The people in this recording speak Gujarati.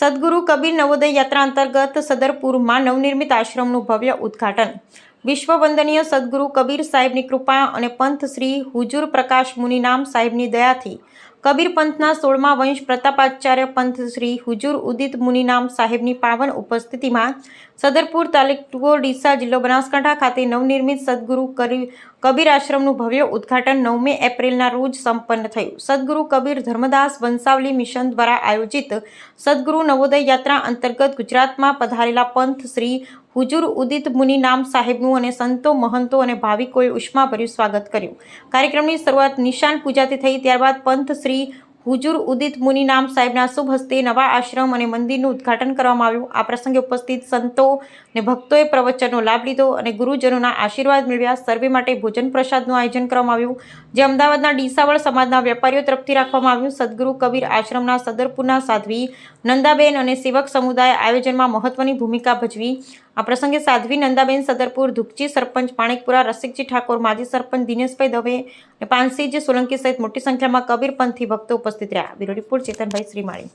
સદગુરુ કબીર નવોદય યાત્રા અંતર્ગત સદરપુરમાં નવનિર્મિત આશ્રમનું ભવ્ય ઉદ્ઘાટન. વિશ્વ વંદનીય સદગુરુ કબીર સાહેબની કૃપા અને પંથ શ્રી હુજુર પ્રકાશ મુનિનામ સાહેબની દયાથી કબીર પંથના સોળમા વંશ પ્રતાપાચાર્ય પંથ શ્રી હુજુર ઉદિત મુનિનામ સાહેબની પાવન ઉપસ્થિતિમાં સદરપુર તાલુકો ડીસા જિલ્લો બનાસકાંઠા ખાતે નવનિર્મિત સદગુરુ કબીર આશ્રમનું ભવ્ય ઉદ્ઘાટન નવમી એપ્રિલના રોજ સંપન્ન થયું. સદગુરુ કબીર ધર્મદાસ વંશાવલી મિશન દ્વારા આયોજિત સદગુરુ નવોદય યાત્રા અંતર્ગત ગુજરાતમાં પધારેલા પંથ શ્રી હુજુર ઉદિત મુનિ નામ સાહેબનું અને સંતો મહંતો અને ભાવિકોએ ઉષ્માભર્યું સ્વાગત કર્યું. કાર્યક્રમની શરૂઆત નિશાન પૂજાથી થઈ, ત્યારબાદ પંથ શ્રી હુજુર ઉદિત મુનિ નામ સાહેબના શુભ હસ્તે નવા આશ્રમ અને મંદિરનું ઉદ્ઘાટન કરવામાં આવ્યું. આ પ્રસંગે ઉપસ્થિત સંતો અને ભક્તોએ પ્રવચનનો લાભ લીધો અને ગુરુજનોના આશીર્વાદ મેળવ્યા. સર્વે માટે ભોજન પ્રસાદનું આયોજન કરવામાં આવ્યું, જે અમદાવાદના ડીસાવળ સમાજના વેપારીઓ તરફથી રાખવામાં આવ્યું. સદગુરુ કબીર આશ્રમના સદરપુરના સાધ્વી નંદાબેન અને સેવક સમુદાય આયોજનમાં મહત્વની ભૂમિકા ભજવી આ પ્રસંગે સાધ્વી નંદાબેન સદરપુર ધુકચી સરપંચ પાણેકપુરા, રસિકજી ઠાકોર, માજી સરપંચ દિનેશભાઈ દવે અને પાનસીજી સોલંકી સહિત મોટી સંખ્યામાં કબીરપંથી ભક્તો ઉપસ્થિત રહ્યા. Bureau report Chetanbhai Shrimali.